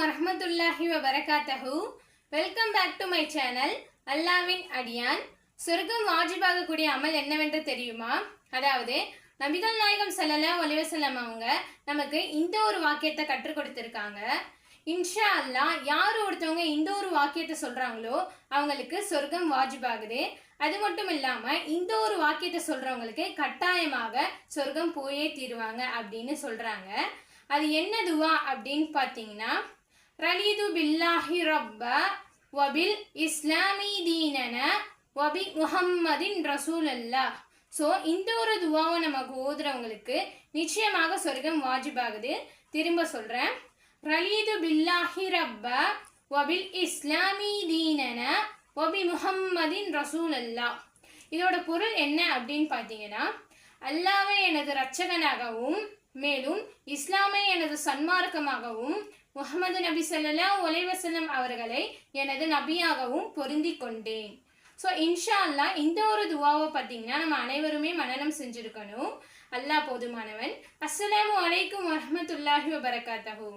வரமத்துல்லாஹி வரகாத்தஹு welcome back to my channel அல்லாவின் அடியான். சொர்க்கம் வாஜிபாகக்கூடிய அமல் என்னவென்று தெரியுமா? அதாவது நபிகள் நாயகம் ஸல்லல்லாஹு ஒலிவசல்லம் அவங்க நமக்கு இந்த ஒரு வாக்கியத்தை கற்றுக் கொடுத்துருக்காங்க. இன்ஷா அல்லாஹ் யார் ஒருத்தவங்க இந்த ஒரு வாக்கியத்தை சொல்றாங்களோ அவங்களுக்கு சொர்க்கம் வாஜிபாகுது. அது மட்டும் இல்லாம இந்த ஒரு வாக்கியத்தை சொல்றவங்களுக்கு கட்டாயமாக சொர்க்கம் போயே தீருவாங்க அப்படின்னு சொல்றாங்க. அது என்ன துவா அப்படின்னு பார்த்தீங்கன்னா ரலீது பில்லாஹி ரப்ப வபில் இஸ்லாமி தீனன வபி முஹம்மதின் ரசூல் அல்லாஹ் ஸோ இந்த ஒரு துவாவை நமக்கு ஓதுறவங்களுக்கு நிச்சயமாக சொர்க்கம் வாஜிபாகுது. திரும்ப சொல்கிறேன் ரலீது பில்லாஹி ரப்ப வபில் இஸ்லாமி தீனன வபி முஹம்மதின் ரசூல் அல்லாஹ் இதோட பொருள் என்ன அப்படின்னு பார்த்தீங்கன்னா அல்லாவை எனது இரட்சகனாகவும் மேலும் இஸ்லாமை எனது சன்மார்க்கமாகவும் முகமது நபி சொல்லலா ஒலைவசனம் அவர்களை எனது நபியாகவும் பொருந்தி கொண்டேன் ஸோ இன்ஷா அல்லாஹ் இந்த ஒரு துவாவை பார்த்தீங்கன்னா நம்ம அனைவருமே மனநம் செஞ்சுருக்கணும். அல்லாஹ் போதுமானவன். அஸ்ஸலாமு அலைக்கும் வரமத்துல்லாஹி வபரகாத்தஹு.